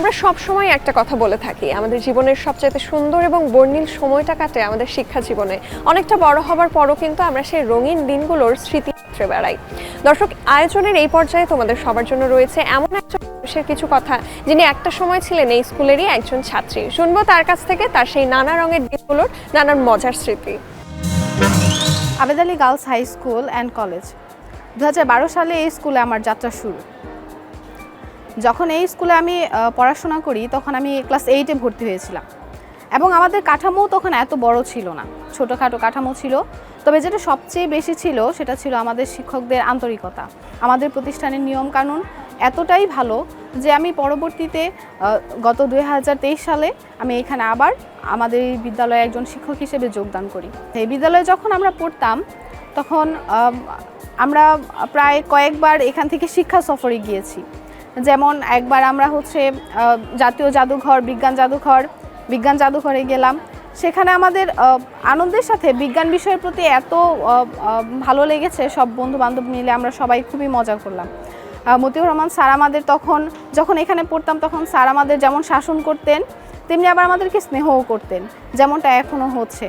আমরা সব সময় একটা কথা বলে থাকি, আমাদের জীবনের সবচেয়ে সুন্দর এবং বর্ণিল সময়টা কাটে আমাদের শিক্ষা জীবনে। অনেকটা বড় হবার পরও কিন্তু আমরা সেই রঙিন দিনগুলোর স্মৃতি বেড়াই। দর্শক, আয়োজনের এই পর্যায়ে তোমাদের সবার জন্য রয়েছে এমন একজন মানুষের কিছু কথা, যিনি একটা সময় ছিলেন এই স্কুলেরই একজন ছাত্রী। শুনব তার কাছ থেকে তার সেই নানা রঙের দিনগুলোর নানান মজার স্মৃতি। Abed Ali girls high school and college. দু হাজার বারো সালে এই স্কুলে আমার যাত্রা শুরু। যখন এই স্কুলে আমি পড়াশোনা করি, তখন আমি ক্লাস এইটে ভর্তি হয়েছিলাম। এবং আমাদের কাঠামো তখন এত বড় ছিল না। ছোটোখাটো কাঠামো ছিল। তবে যেটা সবচেয়ে বেশি ছিল, সেটা ছিল আমাদের শিক্ষকদের আন্তরিকতা। আমাদের প্রতিষ্ঠানের নিয়মকানুন এতটাই ভালো যে আমি পরবর্তীতে গত দু হাজার তেইশ সালে আমি এখানে আবার আমাদের এই বিদ্যালয়ে একজন শিক্ষক হিসেবে যোগদান করি। এই বিদ্যালয়ে যখন আমরা পড়তাম, তখন আমরা প্রায় কয়েকবার এখান থেকে শিক্ষা সফরে গিয়েছি। যেমন একবার আমরা হচ্ছে জাতীয় জাদুঘর, বিজ্ঞান জাদুঘর, বিজ্ঞান জাদুঘরে গেলাম। সেখানে আমাদের আনন্দের সাথে বিজ্ঞান বিষয়ের প্রতি এত ভালো লেগেছে, সব বন্ধু বান্ধব মিলে আমরা সবাই খুবই মজা করলাম। মতিউর রহমান স্যার আমাদের তখন, যখন এখানে পড়তাম তখন স্যার আমাদের যেমন শাসন করতেন, তেমনি আবার আমাদেরকে স্নেহও করতেন, যেমনটা এখনও হচ্ছে।